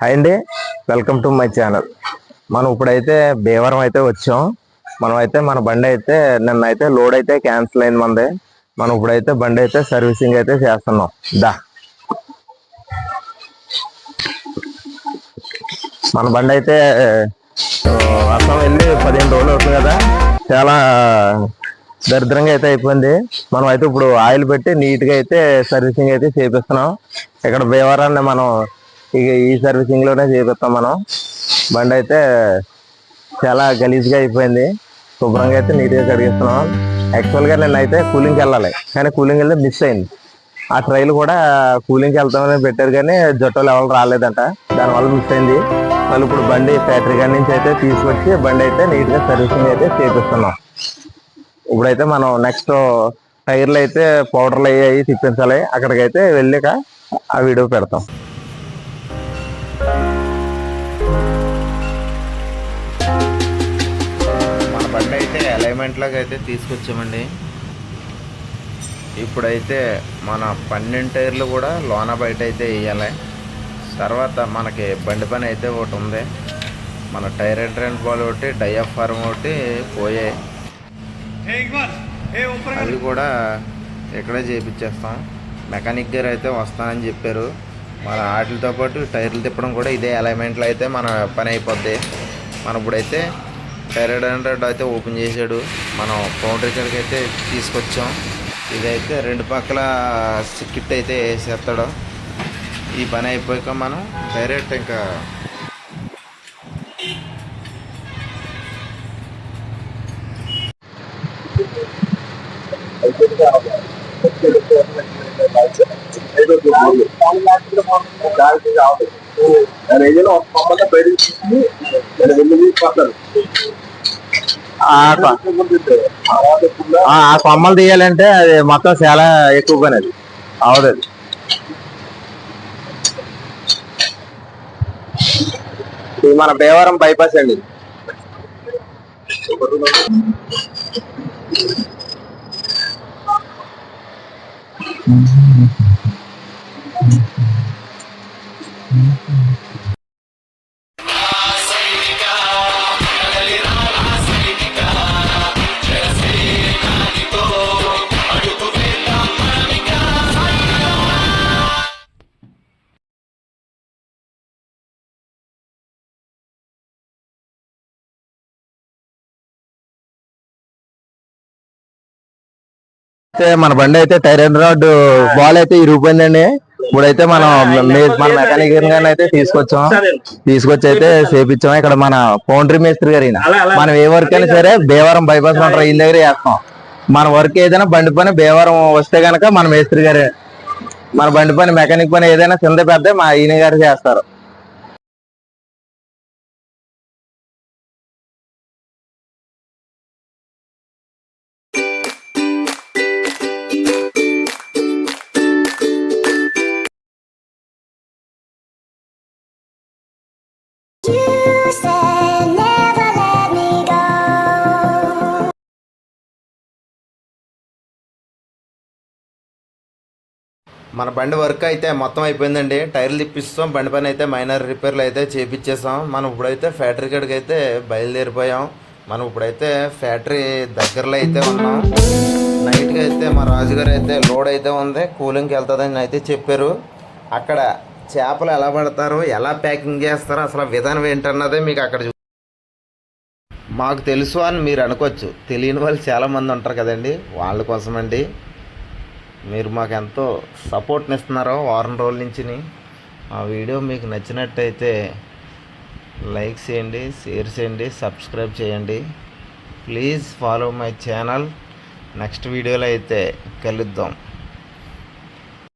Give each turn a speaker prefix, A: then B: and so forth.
A: Hi అండి. Welcome to my channel. మనం ఇప్పుడైతే భీవరం అయితే వచ్చాం. మనం అయితే మన బండి అయితే నిన్న అయితే లోడ్ అయితే క్యాన్సిల్ అయింది మనది మనం ఇప్పుడైతే బండి అయితే సర్వీసింగ్ అయితే చేస్తున్నాం. దా. మన బండి అయితే అర్థం వెళ్ళి పదిహేను రోజులు అవుతుంది కదా. చాలా దరిద్రంగా అయితే అయిపోయింది. మనం అయితే ఇప్పుడు ఆయిల్ పెట్టి నీట్గా అయితే సర్వీసింగ్ అయితే చేపిస్తున్నాం. ఇక్కడ భీమవరాన్ని మనం ఇక ఈ సర్వీసింగ్లోనే చేపిస్తాం మనం. బండి అయితే చాలా గలీజ్గా అయిపోయింది. శుభ్రంగా అయితే నీట్గా కడిగిస్తున్నాం. యాక్చువల్గా నేను అయితే కూలింగ్కి వెళ్ళాలి. కానీ కూలింగ్ వెళ్తే మిస్ అయింది. ఆ ట్రైల్ కూడా కూలింగ్కి వెళ్తామని పెట్టారు కానీ జొట్టలు ఎవరు రాలేదంట. దానివల్ల మిస్ అయింది. మళ్ళీ ఇప్పుడు బండి ఫ్యాక్టరీ కాడి నుంచి అయితే తీసుకొచ్చి బండి అయితే నీట్గా సర్వీసింగ్ అయితే చేపిస్తున్నాం. ఇప్పుడైతే మనం నెక్స్ట్ టైర్లు అయితే పౌడర్లు అయ్యి అవి తిప్పించాలి. అక్కడికైతే వెళ్ళాక ఆ వీడియో పెడతాం. మన బండి అయితే అలైన్మెంట్లోకి అయితే తీసుకొచ్చామండి. ఇప్పుడైతే మన పన్నెండు టైర్లు కూడా లోన బయట అయితే వేయాలి. తర్వాత మనకి బండి పని అయితే ఒకటి ఉంది. మన టైర్ ఎంట్రెంట్ బాల్ ఒకటి డయాఫార్మ్ ఒకటి పోయాయి. అవి కూడా ఇక్కడే చేపించేస్తాం. మెకానిక్ గారు అయితే వస్తానని చెప్పారు. మన వాటితో పాటు టైర్లు తిప్పడం కూడా ఇదే అలైన్మెంట్లో అయితే మన పని అయిపోద్ది. మనం ఇప్పుడైతే టైర్ హండ్రెడ్ అయితే ఓపెన్ చేసాడు మనం పౌండరీ కాడికి అయితే తీసుకొచ్చాం. ఇదైతే రెండు పక్కల కిట్ అయితే వేసేస్తాడు. ఈ పని అయిపోయాక మనం డైరెక్ట్ ఇంకా ఆ కొ- ఆ ఆ కొమ్మలు తీయాలంటే అది మొత్తం చాలా ఎక్కువ పని అది. అవదు అది. ఇది మన భీమవరం బైపాస్ అండి. Mm-hmm. అయితే మన బండి అయితే టైర్ అండ్ రాడ్ బాల్ అయితే ఇరిగిపోయిందండి. ఇప్పుడైతే మనం మన మెకానిక్ గారిని అయితే తీసుకొచ్చాం. తీసుకొచ్చి అయితే చేపించాం. ఇక్కడ మన పౌండరీ మేస్త్రి గారు. మనం ఏ వర్క్ అయినా సరే బేవరం బైపాస్ ఉంటారు వీళ్ళ దగ్గర చేస్తాం. మన వర్క్ ఏదైనా బండి పని బేవరం వస్తే గనక మన మేస్త్రి గారే. మన బండి పని మెకానిక్ పని ఏదైనా కింద పెద్ద మా ఈయన గారు చేస్తారు. మన బండి వర్క్ అయితే మొత్తం అయిపోయిందండి. టైర్లు తిప్పిస్తాం బండి పని అయితే మైనర్ రిపేర్లు అయితే చేపించేసాం మనం ఇప్పుడైతే ఫ్యాక్టరీ కాడికి అయితే బయలుదేరిపోయాం. మనం ఇప్పుడైతే ఫ్యాక్టరీ దగ్గరలో అయితే ఉన్నాం. నైట్గా అయితే మా రాజుగారు అయితే లోడ్ అయితే ఉంది. కూలింగ్కి వెళ్తుందని అయితే చెప్పారు. అక్కడ చేపలు ఎలా పడతారు ఎలా ప్యాకింగ్ చేస్తారో అసలు విధానం ఏంటన్నదే మీకు అక్కడ చూ మాకు తెలుసు అని మీరు అనుకోవచ్చు. తెలియని వాళ్ళు చాలామంది ఉంటారు కదండి. వాళ్ళ కోసమండి. మీరు మాకు ఎంతో సపోర్ట్ని ఇస్తున్నారో వారం రోజుల నుంచి ఆ వీడియో మీకు నచ్చినట్టయితే లైక్ చేయండి షేర్ చేయండి సబ్స్క్రైబ్ చేయండి. Please follow my channel. Next వీడియోలో అయితే కలుద్దాం.